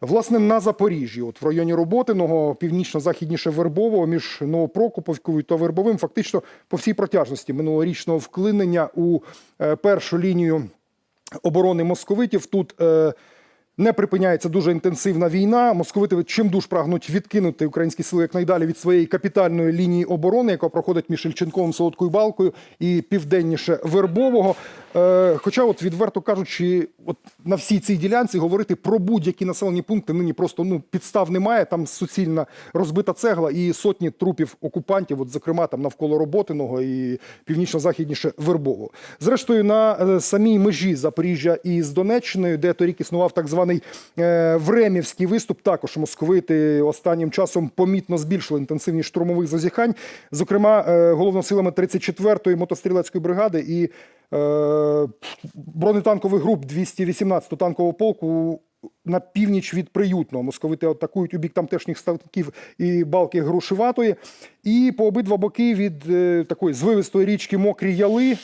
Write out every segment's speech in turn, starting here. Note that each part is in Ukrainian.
Власне, на Запоріжжі, от в районі Роботиного, північно-західніше Вербового, між Новопрокоповською та Вербовим, фактично по всій протяжності минулорічного вклинення у е, першу лінію оборони московитів. Тут е, не припиняється дуже інтенсивна війна. Московити чимдуж прагнуть відкинути українські сили якнайдалі від своєї капітальної лінії оборони, яка проходить між Ільченковим, Солодкою Балкою і південніше Вербового. Е, хоча, от відверто кажучи, от на всій цій ділянці говорити про будь-які населені пункти нині просто ну підстав немає. Там суцільна розбита цегла і сотні трупів окупантів, от зокрема там навколо Роботиного і північно-західніше Вербового. Зрештою, на е, самій межі Запоріжжя із Донеччиною, де торік існував так званий е, Времівський виступ, також московити останнім часом помітно збільшили інтенсивність штурмових зазіхань, зокрема е, головносилами 34-ї мотострілецької бригади і бронетанкових груп 218-го танкового полку на північ від приютного. Московити атакують у бік тамтешніх ставків і балки Грушеватої. І по обидва боки від е, такої звивистої річки Мокрі Яли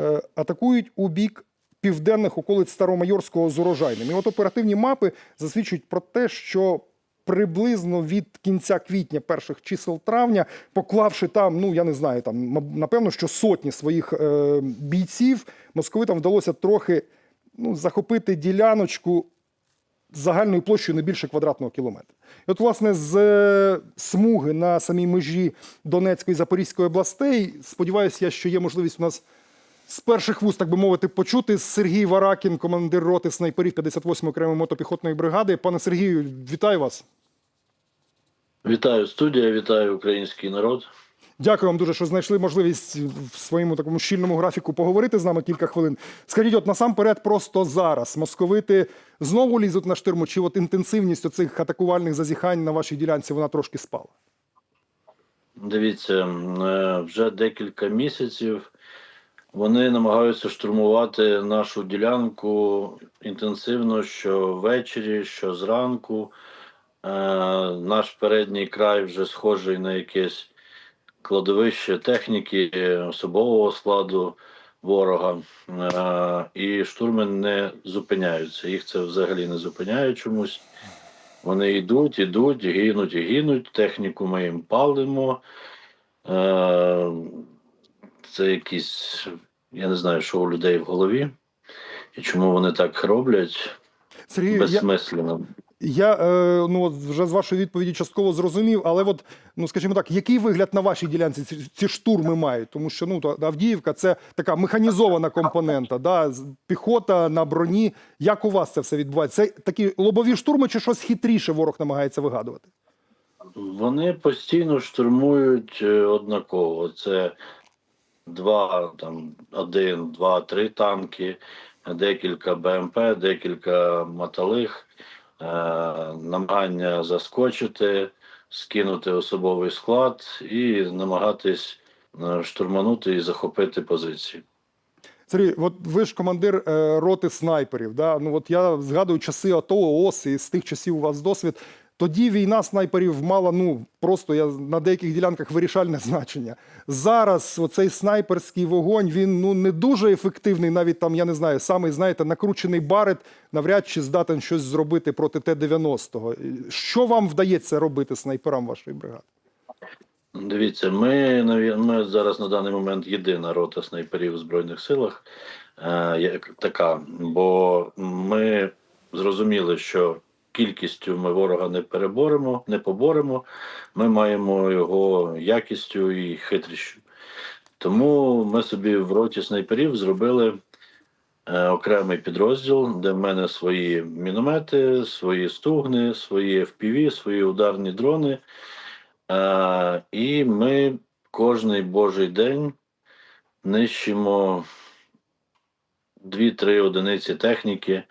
е, атакують у бік південних околиць Старомайорського з урожайним. І от оперативні мапи засвідчують про те, що приблизно від кінця квітня, перших чисел травня, поклавши там, ну я не знаю, там напевно, що сотні своїх е, бійців, московитам вдалося трохи ну, захопити діляночку загальною площею не більше квадратного кілометра. І от, власне, з е, смуги на самій межі Донецької і Запорізької областей, сподіваюся, я, що є можливість у нас з перших вуст, так би мовити, почути Сергій Варакін, командир роти снайперів 58-ї окремої мотопіхотної бригади. Пане Сергію, вітаю вас. Вітаю студія, вітаю український народ. Дякую вам дуже, що знайшли можливість в своєму такому щільному графіку поговорити з нами кілька хвилин. Скажіть, от насамперед, просто зараз московити знову лізуть на штирму, чи от інтенсивність оцих атакувальних зазіхань на вашій ділянці вона трошки спала? Дивіться, е, вже декілька місяців вони намагаються штурмувати нашу ділянку інтенсивно що ввечері, що зранку. Е, Наш передній край вже схожий на якесь кладовище техніки, особового складу ворога. Е, І штурми не зупиняються. Їх це взагалі не зупиняє чомусь. Вони йдуть, ідуть, гинуть і гинуть. Техніку ми їм палимо. Е, Це якісь, я не знаю, що у людей в голові, і чому вони так роблять Сергію, я, безсмислено. я е, ну от вже з вашої відповіді частково зрозумів, але от, ну скажімо так, який вигляд на вашій ділянці ці, ці штурми мають? Тому що ну то Авдіївка це така механізована компонента, да, піхота на броні. Як у вас це все відбувається? Це такі лобові штурми, чи щось хитріше ворог намагається вигадувати? Вони постійно штурмують е, однаково. Це два, там, один, два, три танки, декілька БМП, декілька моталих, е, намагання заскочити, скинути особовий склад і намагатись е, штурманути і захопити позиції. Сергій, от ви ж командир е, роти снайперів. Да? Ну от я згадую часи АТО, ООС, і з тих часів у вас досвід. Тоді війна снайперів мала ну просто я на деяких ділянках вирішальне значення. Зараз оцей снайперський вогонь він ну не дуже ефективний. Навіть там я не знаю, самий знаєте, накручений барет навряд чи здатен щось зробити проти Т-90. Що вам вдається робити снайперам вашої бригади? Дивіться, ми, ми зараз на даний момент єдина рота снайперів у Збройних силах, е, така, бо ми зрозуміли, що кількістю ми ворога не переборемо, не поборемо. Ми маємо його якістю і хитрістю. Тому ми собі в роті снайперів зробили е, окремий підрозділ, де в мене свої міномети, свої стугни, свої FPV, свої ударні дрони. Е, і ми кожний божий день нищимо 2-3 одиниці техніки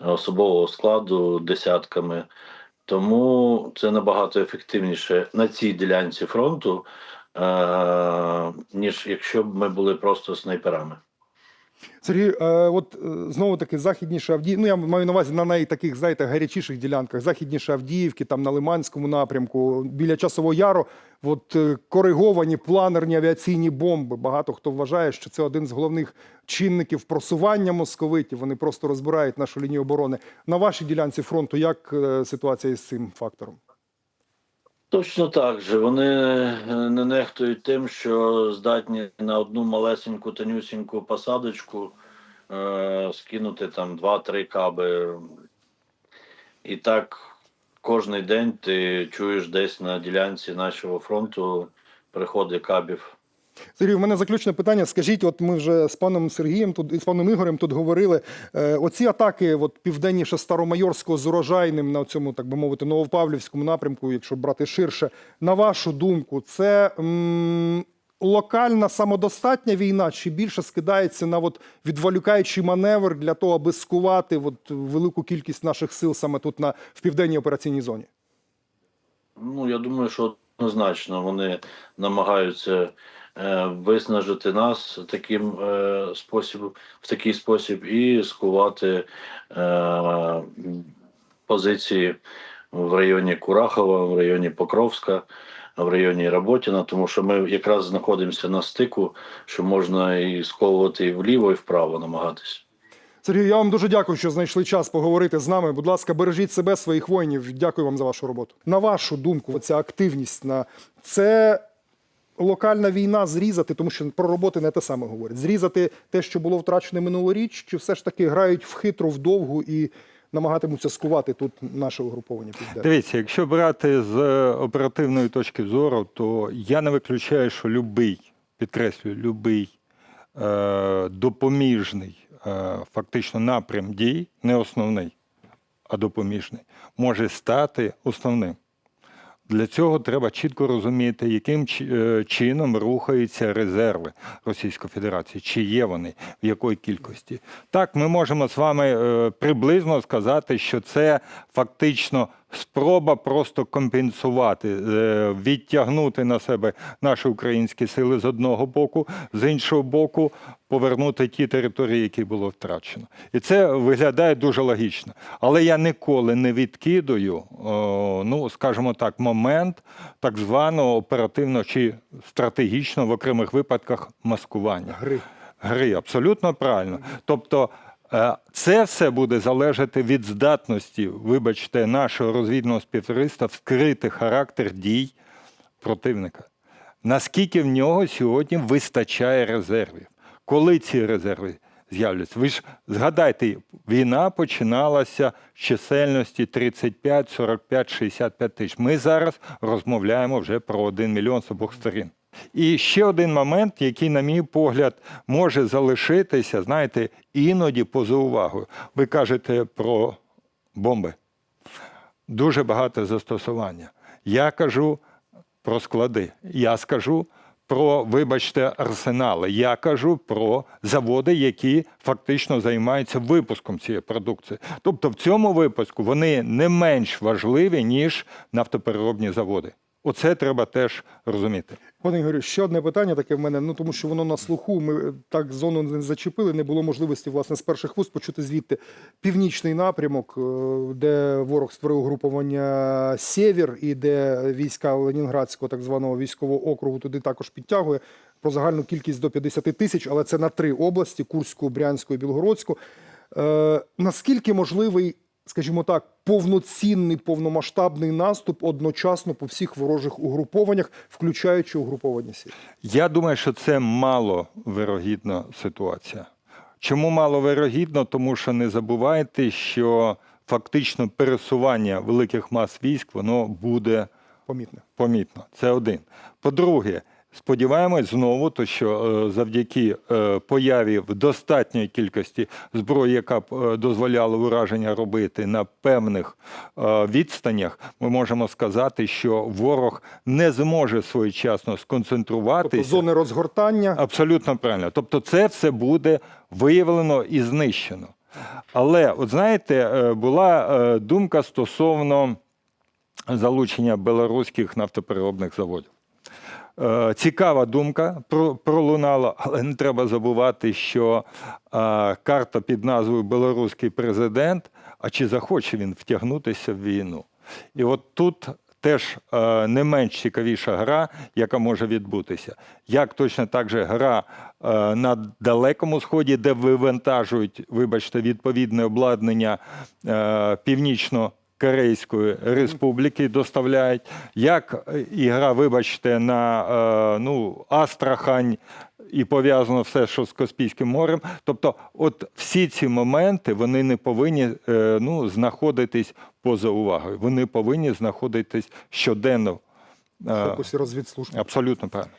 особового складу десятками. Тому це набагато ефективніше на цій ділянці фронту, е, ніж якщо б ми були просто снайперами. Сергій, е, от е, знову таки західніше Авдіївки, ну я маю на увазі на найтаких, знаєте, гарячіших ділянках, західніше Авдіївки, там на Лиманському напрямку, біля Часового Яру, от е, кориговані планерні авіаційні бомби. Багато хто вважає, що це один з головних чинників просування московитів. Вони просто розбирають нашу лінію оборони. На вашій ділянці фронту як ситуація з цим фактором? Точно так же. Вони е, не нехтують тим, що здатні на одну малесеньку тонюсіньку посадочку е, скинути там 2-3 каби. І так кожен день ти чуєш десь на ділянці нашого фронту приходи кабів. Сергій, у мене заключне питання. Скажіть, от ми вже з паном Сергієм тут і з паном Ігорем тут говорили. Е, оці атаки, от південніше Старомайорського з урожайним на цьому, так би мовити, Новопавлівському напрямку, якщо брати ширше, на вашу думку, це м, локальна самодостатня війна, чи більше скидається на от відволікаючий маневр для того, аби скувати от велику кількість наших сил саме тут на в південній операційній зоні? Ну, я думаю, що однозначно вони намагаються виснажити нас таким е, спосіб, в такий спосіб і скувати е, позиції в районі Курахова, в районі Покровська, в районі Работіна, тому що ми якраз знаходимося на стику, що можна і сковувати і вліво, і вправо намагатись. Сергій, я вам дуже дякую, що знайшли час поговорити з нами. Будь ласка, бережіть себе, своїх воїнів. Дякую вам за вашу роботу. На вашу думку, ця активність на це локальна війна зрізати, тому що про роботи не те саме говорять. Зрізати те, що було втрачене минулоріч, чи все ж таки грають в хитру, вдовгу і намагатимуться скувати тут наше угруповання південне? Дивіться, якщо брати з оперативної точки зору, то я не виключаю, що любий, підкреслюю, любий е, допоміжний е, фактично напрям дій, не основний, а допоміжний, може стати основним. Для цього треба чітко розуміти, яким е, чином рухаються резерви Російської Федерації, чи є вони, в якої кількості. Так, ми можемо з вами е, приблизно сказати, що це фактично спроба просто компенсувати, е, відтягнути на себе наші українські сили з одного боку, з іншого боку, повернути ті території, які було втрачено. І це виглядає дуже логічно. Але я ніколи не відкидаю, ну скажімо так, момент так званого оперативного чи стратегічного в окремих випадках маскування Гри. гри. Абсолютно правильно. Тобто це все буде залежати від здатності, вибачте, нашого розвідного співтовариства вскрити характер дій противника. Наскільки в нього сьогодні вистачає резервів? Коли ці резерви з'являться? Ви ж згадайте, війна починалася з чисельності 35, 45, 65 тисяч. Ми зараз розмовляємо вже про 1 мільйон з обох сторін. І ще один момент, який, на мій погляд, може залишитися, знаєте, іноді поза увагою. Ви кажете про бомби. Дуже багато застосування. Я кажу про склади. Я скажу про, вибачте, арсенали. Я кажу про заводи, які фактично займаються випуском цієї продукції. Тобто, в цьому випадку вони не менш важливі, ніж нафтопереробні заводи. Оце треба теж розуміти. Пане Ігорю, ще одне питання таке в мене. Ну тому що воно на слуху. Ми так зону не зачепили. Не було можливості власне з перших вуст почути звідти північний напрямок, е, де ворог створив угруповання Сєвєр і де війська Ленінградського так званого військового округу туди також підтягує про загальну кількість до 50 тисяч, але це на три області: Курську, Брянську і Білгородську. Е, наскільки можливий, скажімо так, повноцінний повномасштабний наступ одночасно по всіх ворожих угрупованнях, включаючи угруповання Сєвєр? Я думаю, що це маловирогідна ситуація. Чому маловирогідно? Тому що не забувайте, що фактично пересування великих мас військ воно буде Помітне. помітно. Це один. По-друге, сподіваємось знову, то що е, завдяки е, появі в достатньої кількості зброї, яка б е, дозволяла ураження робити на певних відстанях, ми можемо сказати, що ворог не зможе своєчасно сконцентруватися. Тобто зони розгортання. Абсолютно правильно. Тобто, це все буде виявлено і знищено. Але, от знаєте, була думка стосовно залучення білоруських нафтопереробних заводів. Е, Цікава думка про- пролунала, але не треба забувати, що е, карта під назвою Білоруський президент. А чи захоче він втягнутися в війну? І от тут теж е, не менш цікавіша гра, яка може відбутися. Як точно так же гра на Далекому Сході, де вивантажують, вибачте, відповідне обладнання північно. Корейської республіки доставляють, як е, і гра, вибачте, на е, ну, Астрахань і пов'язано все, що з Каспійським морем. Тобто, от всі ці моменти вони не повинні е, ну, знаходитись поза увагою. Вони повинні знаходитись щоденно. В фокусі розвідслужб. абсолютно правильно.